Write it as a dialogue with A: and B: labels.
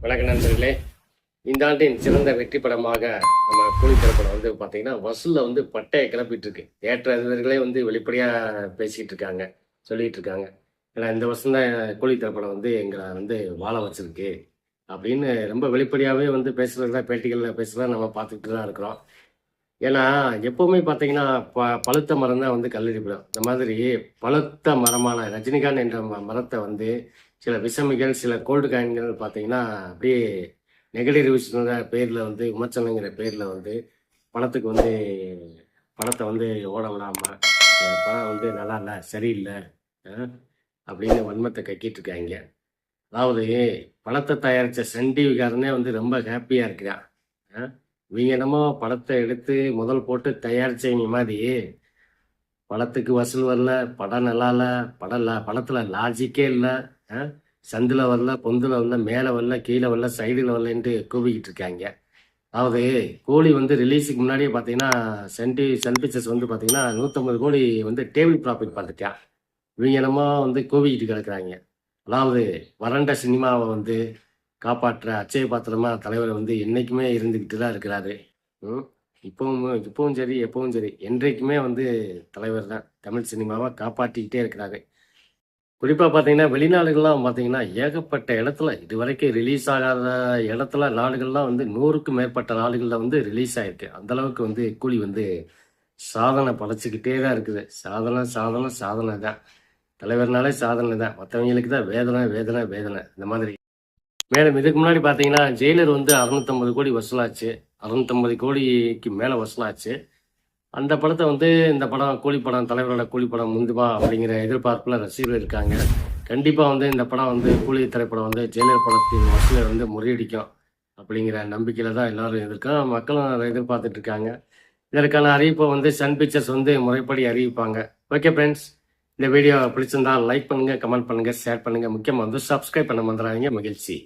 A: வணக்க நண்பர்களே இந்த ஆண்டின் சிறந்த வெற்றி படமாக நம்ம கூலி திரைப்படம் வந்து பார்த்தீங்கன்னா வசூலில் வந்து பட்டையை கிளப்பிட்டு இருக்கு தேட்டர் அதிபர்களே வந்து வெளிப்படையாக பேசிகிட்டு இருக்காங்க சொல்லிட்டு இருக்காங்க. ஏன்னா இந்த வருஷம் தான் கூலி திரைப்படம் வந்து எங்களை வந்து வாழ வச்சிருக்கு அப்படின்னு ரொம்ப வெளிப்படையாகவே வந்து பேசுகிறதா பேட்டிகளில் பேசுகிறதா நம்ம பார்த்துக்கிட்டு தான் இருக்கிறோம். ஏன்னா எப்போவுமே பார்த்தீங்கன்னா ப பழுத்த மரம் தான் வந்து கல்லறிப்படும் இந்த மாதிரி பழுத்த மரமான ரஜினிகாந்த் என்ற ம- மரத்தை வந்து சில விஷமிகள் சில கோல்டு காயின்கள் பார்த்தீங்கன்னா அப்படியே நெகட்டிவ் ரிவ்யூஸ்ங்கிற பேரில் வந்து விமர்சனங்கிற பேரில் வந்து பணத்துக்கு வந்து பணத்தை வந்து ஓட விடாமல் பணம் வந்து நல்லா இல்லை சரியில்லை அப்படின்னு வன்மத்தை கக்கிட்டு இருக்காங்க. அதாவது பணத்தை தயாரித்த சண்டிவிகாரனே வந்து ரொம்ப ஹாப்பியாக இருக்கிறான். இவங்க என்னமோ படத்தை எடுத்து முதல் போட்டு தயாரிச்சவங்க மாதிரி படத்துக்கு வசூல் வரல படம் நல்லா இல்லை படம் இல்லை படத்தில் லாஜிக்கே இல்லை சந்தில் வரல பொந்தில் வரல மேலே வரல கீழே வரல சைடில் வரலன்ட்டு கூவிக்கிட்டு இருக்காங்க. அதாவது கோழி வந்து ரிலீஸுக்கு முன்னாடியே பார்த்தீங்கன்னா சென்டி டிவி சன் பிக்சர்ஸ் வந்து பார்த்தீங்கன்னா நூற்றம்பது கோடி வந்து டேபிள் ப்ராஃபிட் பார்த்துட்டான் இவங்க என்னமோ வந்து கூவிக்கிட்டு கிடக்குறாங்க. அதாவது வறண்ட சினிமாவை வந்து காப்பாற்ற அச்சய பாத்திரமா தலைவர் வந்து என்றைக்குமே இருந்துக்கிட்டு தான் இருக்கிறாரு. இப்பவும் இப்பவும் சரி எப்பவும் சரி என்றைக்குமே வந்து தலைவர் தான் தமிழ் சினிமாவை காப்பாற்றிக்கிட்டே இருக்கிறாரு. குறிப்பாக பார்த்தீங்கன்னா வெளிநாடுகள்லாம் பார்த்தீங்கன்னா ஏகப்பட்ட இடத்துல இது வரைக்கும் ரிலீஸ் ஆகாத இடத்துல நாடுகள்லாம் வந்து நூறுக்கும் மேற்பட்ட நாடுகளில் வந்து ரிலீஸ் ஆகிருக்கு அந்தளவுக்கு வந்து கூலி வந்து சாதனை படைச்சிக்கிட்டே தான் இருக்குது. சாதனை சாதனை சாதனை தான். தலைவர்னாலே சாதனை தான். மற்றவங்களுக்கு தான் வேதனை வேதனை வேதனை. இந்த மாதிரி. மேலும் இதுக்கு முன்னாடி பார்த்தீங்கன்னா ஜெயிலர் வந்து அறுநூத்தம்பது கோடி வசூலாச்சு. அறுநூத்தம்பது கோடிக்கு மேலே வசூலாச்சு. அந்த படத்தை வந்து இந்த படம் கூலி படம் தலைவரோட கூலி படம் முந்துமா அப்படிங்கிற எதிர்பார்ப்பில் ரசிகர்கள் இருக்காங்க. கண்டிப்பாக வந்து இந்த படம் வந்து கூலி திரைப்படம் வந்து ஜெயலலிதா படத்தின் வசூலை வந்து முறியடிக்கும் அப்படிங்கிற நம்பிக்கையில் தான் எல்லோரும் எதிர்க்கும் மக்களும் அதை எதிர்பார்த்துட்டு இருக்காங்க. இதற்கான அறிவிப்பை வந்து சன் பிக்சர்ஸ் வந்து முறைப்படி அறிவிப்பாங்க. ஓகே ஃப்ரெண்ட்ஸ் இந்த வீடியோ பிடிச்சிருந்தா லைக் பண்ணுங்கள் கமெண்ட் பண்ணுங்கள் ஷேர் பண்ணுங்க. முக்கியமாக வந்து சப்ஸ்கிரைப் பண்ண மறந்துடாதீங்க. மகிழ்ச்சி.